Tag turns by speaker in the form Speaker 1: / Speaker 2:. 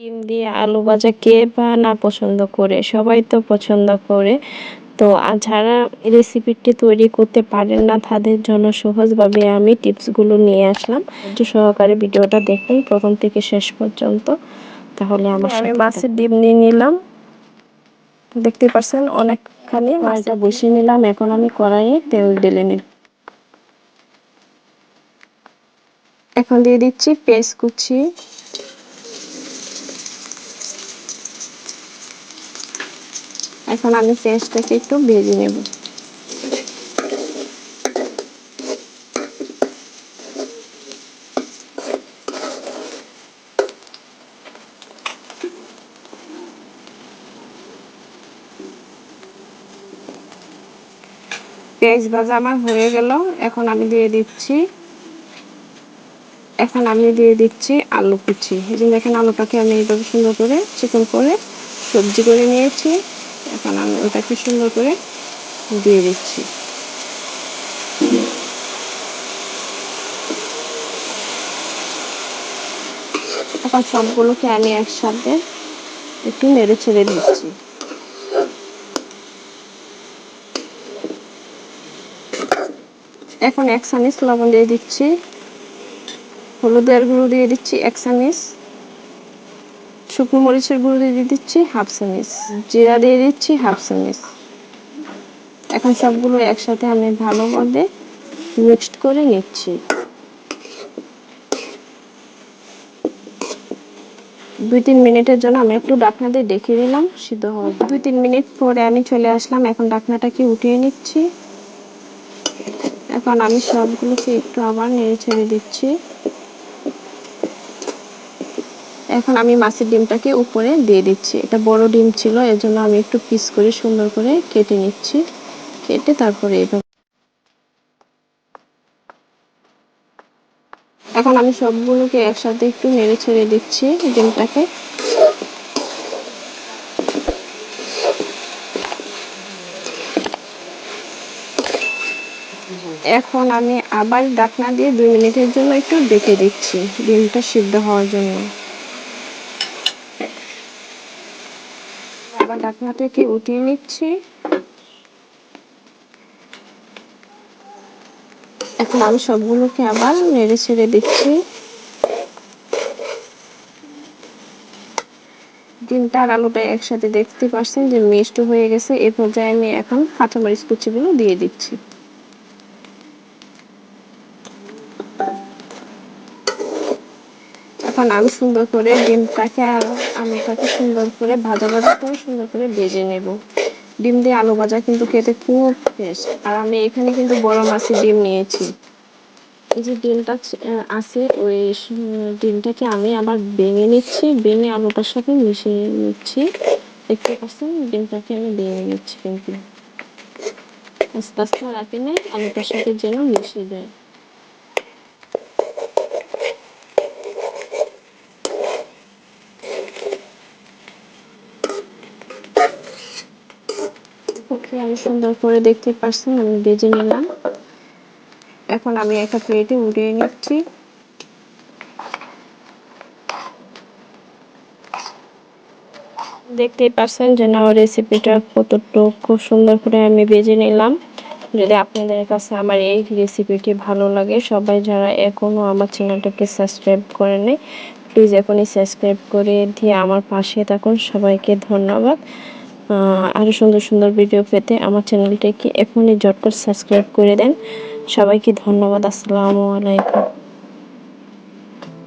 Speaker 1: ডিম দিয়ে আলু ভাজা কে বা না পছন্দ করে সবাই তো পছন্দ করে। তো যারা রেসিপিটি তৈরি করতে পারেন না তাদের জন্য সহজভাবে আমি টিপসগুলো নিয়ে আসলাম। একটু সহকারে ভিডিওটা দেখুন প্রথম থেকে শেষ পর্যন্ত। তাহলে আমার আমি মাছের ডিম নিয়ে নিলাম। দেখতে পাচ্ছেন অনেকখানি মাছটা বসিয়ে নিলাম এখন আমি কড়াইয়ে তেল ঢেলে নিই এখন দিয়ে দিচ্ছি পেস্ট কুচি। এখন আমি পেঁয়াজটাকে একটু ভেজে নেব। পেঁয়াজ ভাজা আমার হয়ে গেল। এখন আমি দিয়ে দিচ্ছি, এখন আমি দিয়ে দিচ্ছি আলু কুচি। এই যে দেখেন আলুটাকে আমি এইভাবে সুন্দর করে চিকন করে সবজি করে নিয়েছি। এখন আমি ওটাকে সুন্দর করে দিয়ে দিচ্ছি। এখন সবগুলোকে আমি একসাথে একটু নেড়ে ছেড়ে দিচ্ছি। এখন এক চামিচ লবণ দিয়ে দিচ্ছি। হলুদের গুঁড়ো দিয়ে দিচ্ছি এক চামিচ। শুকনো মরিচের গুঁড়ো দিয়ে দিচ্ছি হাফ চামিচ জিরা দিয়ে দিচ্ছি হাফ চামিচ এখন সবগুলো একসাথে আমি ভালো ভালোভাবে মিক্সড করে নিচ্ছি। দুই তিন মিনিটের জন্য আমি একটু ডাকনা দিয়ে ডেকে দিলাম সিদ্ধ হওয়ার দুই তিন মিনিট পরে আমি চলে আসলাম, এখন ডাকনাটাকে উঠিয়ে নিচ্ছি। এখন আমি সবগুলোকে একটু আবার নেড়ে ছেড়ে দিচ্ছি। এখন আমি মাছের ডিমটাকে উপরে দিয়ে দিচ্ছি। এটা বড় ডিম ছিল এর জন্য আমি একটু পিস করে সুন্দর করে কেটে নিচ্ছি। কেটে তারপরে এইভাবে এখন আমি সবগুলোকে একসাথে একটু নেড়ে ছেড়ে দিচ্ছি ডিমটাকে। এখন আমি আবার ডাকনা দিয়ে দুই মিনিটের জন্য একটু ডেকে দিচ্ছি ডিমটা সিদ্ধ হওয়ার জন্য। আবার ডাকনা থেকে উঠিয়ে নিচ্ছি? এখন আমি সবগুলোকে আবার নেড়ে ছেড়ে দিচ্ছি। ডিমটা আলোটা একসাথে দেখতে পাচ্ছেন যে মিষ্ট হয়ে গেছে, এ পর্যায়ে আমি এখন কাঁচামরিচ কুচিগুলো দিয়ে দিচ্ছি। আমি সুন্দর করে ডিমটাকে আলুটাকে সুন্দর করে ভাজা ভাজা করে সুন্দর করে ভেজে নেব। ডিম দিয়ে আলু ভাজা কিন্তু খেতে খুব ফ্রেশ আর আমি এখানে কিন্তু বড় মাছের ডিম নিয়েছি। এই যে ডিমটা আছে, ওই ডিমটাকে আমি আবার ভেঙে নিচ্ছি, ভেঙে আলুটার সাথে মিশিয়ে নিচ্ছি। দেখতে পাচ্ছেন? ডিমটাকে আমি ভেঙে নিচ্ছি কিন্তু। আস্তে আস্তে রাখি নেই আলুটার সাথে যেন মিশিয়ে দেয় ওকে, আমি সুন্দর করে দেখতে পাচ্ছেন আমি বেজে নিলাম। এখন আমি একটা প্লেটে উঠিয়ে নিচ্ছি। দেখতেই পাচ্ছেন যে না রেসিপিটা কতটুকু, খুব সুন্দর করে আমি ভেজে নিলাম। যদি আপনাদের কাছে আমার এই রেসিপিটি ভালো লাগে, সবাই যারা এখনও আমার চ্যানেলটাকে সাবস্ক্রাইব করেনি প্লিজ এখনই সাবস্ক্রাইব করে দিয়ে আমার পাশে থাকুন। সবাইকে ধন্যবাদ। আরও সুন্দর সুন্দর ভিডিও পেতে আমার চ্যানেলটাকে এখনই ঝটপট সাবস্ক্রাইব করে দেন। সবাইকে ধন্যবাদ, আসসালামু আলাইকুম।